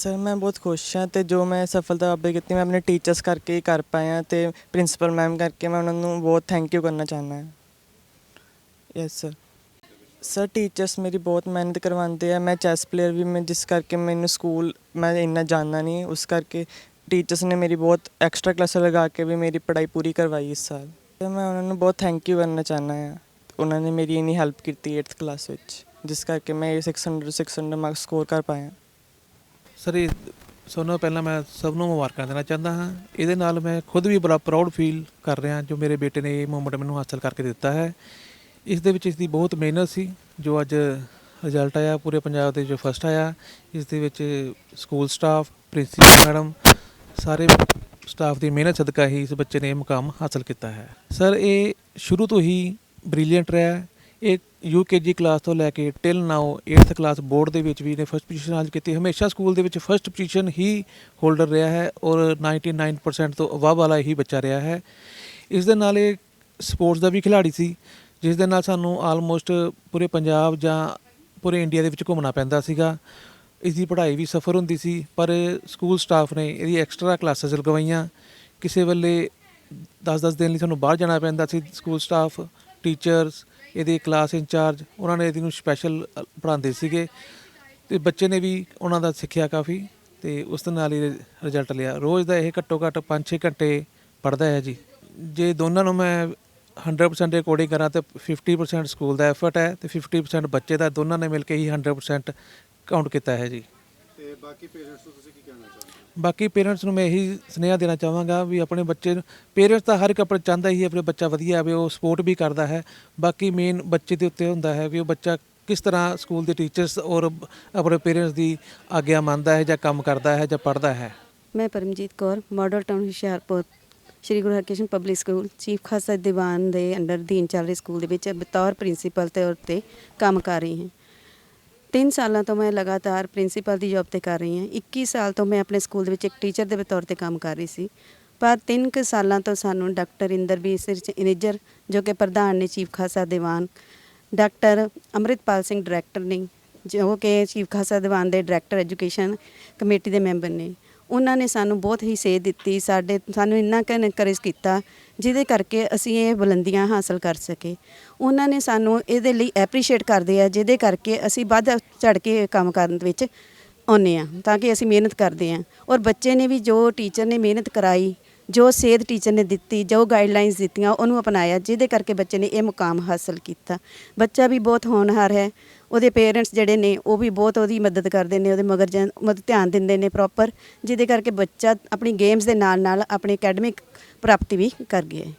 Sir, ਮੈਂ ਬਹੁਤ ਖੁਸ਼ ਹਾਂ ਤੇ ਜੋ ਮੈਂ ਸਫਲਤਾ ਪ੍ਰਾਪਤ ਕੀਤੀ, ਮੈਂ ਆਪਣੇ ਟੀਚਰਸ ਕਰਕੇ ਹੀ ਕਰ ਪਾਇਆ ਤੇ ਪ੍ਰਿੰਸੀਪਲ ਮੈਮ ਕਰਕੇ ਮੈਂ ਉਹਨਾਂ ਨੂੰ ਬਹੁਤ ਥੈਂਕ ਯੂ ਕਰਨਾ ਚਾਹੁੰਦਾ ਹਾਂ। ਯੈਸ ਸਰ ਸਰ ਟੀਚਰਸ ਮੇਰੀ ਬਹੁਤ ਮਿਹਨਤ ਕਰਵਾਉਂਦੇ ਆ। ਮੈਂ ਚੈਸ ਪਲੇਅਰ ਵੀ ਮੈਂ, ਜਿਸ ਕਰਕੇ ਮੈਨੂੰ ਸਕੂਲ ਮੈਂ ਇੰਨਾ ਜਾਣਦਾ ਨਹੀਂ, ਉਸ ਕਰਕੇ ਟੀਚਰਸ ਨੇ ਮੇਰੀ ਬਹੁਤ ਐਕਸਟਰਾ ਕਲਾਸਾਂ ਲਗਾ ਕੇ ਵੀ ਮੇਰੀ ਪੜ੍ਹਾਈ ਪੂਰੀ ਕਰਵਾਈ ਇਸ ਸਾਲ। ਤੇ ਮੈਂ ਉਹਨਾਂ ਨੂੰ ਬਹੁਤ ਥੈਂਕ ਯੂ ਕਰਨਾ ਚਾਹੁੰਦਾ ਹਾਂ। ਉਹਨਾਂ ਨੇ ਮੇਰੀ ਇੰਨੀ ਹੈਲਪ ਕੀਤੀ 8th ਕਲਾਸ ਵਿੱਚ, ਜਿਸ ਕਰਕੇ ਮੈਂ 600 600 ਮਾਰਕਸ ਸਕੋਰ ਕਰ ਪਾਇਆ। ਸਰ, ਇਹ ਸਭ ਤੋਂ ਪਹਿਲਾਂ ਮੈਂ ਸਭ ਨੂੰ ਮੁਬਾਰਕਾਂ ਦੇਣਾ ਚਾਹੁੰਦਾ ਹਾਂ। ਇਹਦੇ ਨਾਲ ਮੈਂ ਖੁਦ ਵੀ ਬੜਾ ਪ੍ਰਾਊਡ ਫੀਲ ਕਰ ਰਿਹਾ ਜੋ ਮੇਰੇ ਬੇਟੇ ਨੇ ਇਹ ਮੂਮੈਂਟ ਮੈਨੂੰ ਹਾਸਲ ਕਰਕੇ ਦਿੱਤਾ ਹੈ। ਇਸ ਦੇ ਵਿੱਚ ਇਸ ਦੀ ਬਹੁਤ ਮਿਹਨਤ ਸੀ, ਜੋ ਅੱਜ ਰਿਜ਼ਲਟ ਆਇਆ ਪੂਰੇ ਪੰਜਾਬ ਦੇ ਜੋ ਫਸਟ ਆਇਆ। ਇਸ ਦੇ ਵਿੱਚ ਸਕੂਲ ਸਟਾਫ ਪ੍ਰਿੰਸੀਪਲ ਮੈਡਮ ਸਾਰੇ ਸਟਾਫ ਦੀ ਮਿਹਨਤ ਸਦਕਾ ਹੀ ਇਸ ਬੱਚੇ ਨੇ ਇਹ ਮੁਕਾਮ ਹਾਸਲ ਕੀਤਾ ਹੈ। ਸਰ, ਇਹ ਸ਼ੁਰੂ ਤੋਂ ਹੀ ਬ੍ਰਿਲੀਅੰਟ ਰਿਹਾ ਇਹ ਯੂਕੇਜੀ ਕਲਾਸ ਤੋਂ ਲੈ ਕੇ till now 8th class board ਦੇ ਵਿੱਚ ਵੀ ਨੇ ਫਸਟ ਪੋਜੀਸ਼ਨ ਹਾਸਲ ਕੀਤੀ। ਹਮੇਸ਼ਾ ਸਕੂਲ ਦੇ ਵਿੱਚ ਫਸਟ ਪੋਜੀਸ਼ਨ ਹੀ ਹੋਲਡਰ ਰਿਹਾ ਹੈ ਔਰ 99% ਤੋਂ ਅਬਵ ਵਾਲਾ ਹੀ ਬੱਚਾ ਰਿਹਾ ਹੈ। ਇਸ ਦੇ ਨਾਲ ਇਹ ਸਪੋਰਟਸ ਦਾ ਵੀ ਖਿਡਾਰੀ ਸੀ, ਜਿਸ ਦੇ ਨਾਲ ਸਾਨੂੰ ਆਲਮੋਸਟ ਪੂਰੇ ਪੰਜਾਬ ਜਾਂ ਪੂਰੇ ਇੰਡੀਆ ਦੇ ਵਿੱਚ ਘੁੰਮਣਾ ਪੈਂਦਾ ਸੀਗਾ। ਇਸ ਦੀ ਪੜ੍ਹਾਈ ਵੀ ਸਫਰ ਹੁੰਦੀ ਸੀ, ਪਰ ਸਕੂਲ ਸਟਾਫ ਨੇ ਇਹਦੀ ਐਕਸਟਰਾ ਕਲਾਸਿਸ ਲਗਵਾਈਆਂ। ਕਿਸੇ ਵੇਲੇ 10-10 ਦਿਨ ਲਈ ਸਾਨੂੰ ਬਾਹਰ ਜਾਣਾ ਪੈਂਦਾ ਸੀ ਸਕੂਲ ਸਟਾਫ ਟੀਚਰਸ ਇਹਦੇ ਕਲਾਸ ਇੰਚਾਰਜ ਉਹਨਾਂ ਨੇ ਇਹਦੀ ਨੂੰ ਸਪੈਸ਼ਲ ਪੜ੍ਹਾਉਂਦੇ ਸੀਗੇ ਤੇ ਬੱਚੇ ਨੇ ਵੀ ਉਹਨਾਂ ਦਾ ਸਿੱਖਿਆ ਕਾਫੀ ਤੇ ਉਸ ਦੇ ਨਾਲ ਹੀ ਰਿਜ਼ਲਟ ਲਿਆ। ਰੋਜ਼ ਦਾ ਇਹ ਘੱਟੋ ਘੱਟ 5-6 ਘੰਟੇ ਪੜ੍ਹਦਾ ਹੈ ਜੀ। ਜੇ ਦੋਨਾਂ ਨੂੰ ਮੈਂ 100% ਦੇ ਅਕੋਰਡਿੰਗ ਕਰਾਂ ਤੇ 50% ਸਕੂਲ ਦਾ ਐਫਰਟ ਹੈ ਤੇ 50% ਬੱਚੇ ਦਾ, ਦੋਨਾਂ ਨੇ ਮਿਲ ਕੇ ਹੀ 100% ਕਾਊਂਟ ਕੀਤਾ ਹੈ ਜੀ। ਤੇ ਬਾਕੀ ਪੇਰੈਂਟਸ ਨੂੰ ਤੁਸੀਂ ਕੀ ਕਹਿਣਾ ਚਾਹੁੰਦੇ ਬਾਕੀ ਪੇਰੈਂਟਸ ਨੂੰ ਮੈਂ ਇਹੀ ਸੁਨੇਹਾ ਦੇਣਾ ਚਾਹਾਂਗਾ ਵੀ ਆਪਣੇ ਬੱਚੇ ਨੂੰ ਪੇਰੈਂਟਸ ਤਾਂ ਹਰ ਇੱਕ ਆਪਣਾ ਚਾਹੁੰਦਾ ਹੀ ਹੈ ਆਪਣੇ ਬੱਚਾ ਵਧੀਆ ਆਵੇ, ਉਹ ਸਪੋਰਟ ਵੀ ਕਰਦਾ ਹੈ। ਬਾਕੀ ਮੇਨ ਬੱਚੇ ਦੇ ਉੱਤੇ ਹੁੰਦਾ ਹੈ ਵੀ ਉਹ ਬੱਚਾ ਕਿਸ ਤਰ੍ਹਾਂ ਸਕੂਲ ਦੇ ਟੀਚਰਸ ਔਰ ਆਪਣੇ ਪੇਰੈਂਟਸ ਦੀ ਆਗਿਆ ਮੰਨਦਾ ਹੈ ਜਾਂ ਕੰਮ ਕਰਦਾ ਹੈ ਜਾਂ ਪੜ੍ਹਦਾ ਹੈ। ਮੈਂ Paramjit Kaur, model town Hoshiarpur, Shri Guru Harkrishan public school, chief Khalsa Diwan ਦੇ ਅੰਡਰ ਅਧੀਨ ਚੱਲ ਰਹੇ ਸਕੂਲ ਦੇ ਵਿੱਚ ਬਤੌਰ ਪ੍ਰਿੰਸੀਪਲ ਤੌਰ ਤੇ ਕੰਮ ਕਰ ਰਹੀ ਹਾਂ। ਤਿੰਨ ਸਾਲਾਂ ਤੋਂ ਮੈਂ ਲਗਾਤਾਰ ਪ੍ਰਿੰਸੀਪਲ ਦੀ ਜੌਬ ਤੇ ਕਰ ਰਹੀ ਹਾਂ। 21 ਸਾਲ ਤੋਂ ਮੈਂ ਆਪਣੇ ਸਕੂਲ ਦੇ ਵਿੱਚ ਇੱਕ ਟੀਚਰ ਦੇ ਤੌਰ ਤੇ ਕੰਮ ਕਰ ਰਹੀ ਸੀ। ਪਰ ਤਿੰਨ ਕੁ ਸਾਲਾਂ ਤੋਂ ਸਾਨੂੰ ਡਾਕਟਰ ਇੰਦਰਬੀਰ ਸਿੰਘ ਇਨੇਜਰ ਜੋ ਕਿ ਪ੍ਰਧਾਨ ਨੇ chief Khalsa Diwan doctor Amritpal Singh director ਨੇ, ਜੋ ਕਿ ਚੀਫ ਖਾਸਾ ਦੀਵਾਨ ਦੇ ਡਾਇਰੈਕਟਰ ਐਜੂਕੇਸ਼ਨ ਕਮੇਟੀ ਦੇ ਮੈਂਬਰ ਨੇ। ਉਹਨਾਂ ਨੇ ਸਾਨੂੰ ਬਹੁਤ ਹੀ ਸੇਧ ਦਿੱਤੀ, ਸਾਡੇ ਸਾਨੂੰ ਇੰਨਾ ਕੁ ਇਨਕਰੇਜ ਕੀਤਾ, ਜਿਹਦੇ ਕਰਕੇ ਅਸੀਂ ਇਹ ਬੁਲੰਦੀਆਂ ਹਾਸਲ ਕਰ ਸਕੇ। ਉਹਨਾਂ ਨੇ ਸਾਨੂੰ ਇਹਦੇ ਲਈ ਐਪਰੀਸ਼ੀਏਟ ਕਰਦੇ ਆ, ਜਿਹਦੇ ਕਰਕੇ ਅਸੀਂ ਵੱਧ ਚੜ ਕੇ ਕੰਮ ਕਰਨ ਵਿੱਚ ਆਉਂਦੇ ਆ, ਤਾਂ ਕਿ ਅਸੀਂ ਮਿਹਨਤ ਕਰਦੇ ਆ। ਔਰ ਬੱਚੇ ਨੇ ਵੀ ਜੋ ਟੀਚਰ ਨੇ ਮਿਹਨਤ ਕਰਾਈ ਜੋ ਸੇਧ ਟੀਚਰ ਨੇ ਦਿੱਤੀ, ਜੋ ਗਾਈਡਲਾਈਨਸ ਦਿੱਤੀਆਂ, ਉਹਨੂੰ ਅਪਣਾਇਆ, ਜਿਹਦੇ ਕਰਕੇ ਬੱਚੇ ਨੇ ਇਹ ਮੁਕਾਮ ਹਾਸਲ ਕੀਤਾ। ਬੱਚਾ ਵੀ ਬਹੁਤ ਹੋਣਹਾਰ ਹੈ। ਉਹਦੇ ਪੇਰੈਂਟਸ ਜਿਹੜੇ ਨੇ, ਉਹ ਵੀ ਬਹੁਤ ਉਹਦੀ ਮਦਦ ਕਰਦੇ ਨੇ, ਉਹਦੇ ਮਗਰ ਜਾਂ, ਮਦਦ ਧਿਆਨ ਦਿੰਦੇ ਨੇ ਪ੍ਰੋਪਰ ਜਿਹਦੇ ਕਰਕੇ ਬੱਚਾ ਆਪਣੀ ਗੇਮਸ ਦੇ ਨਾਲ ਨਾਲ ਆਪਣੀ ਅਕੈਡਮਿਕ ਪ੍ਰਾਪਤੀ ਵੀ ਕਰ ਗਿਆ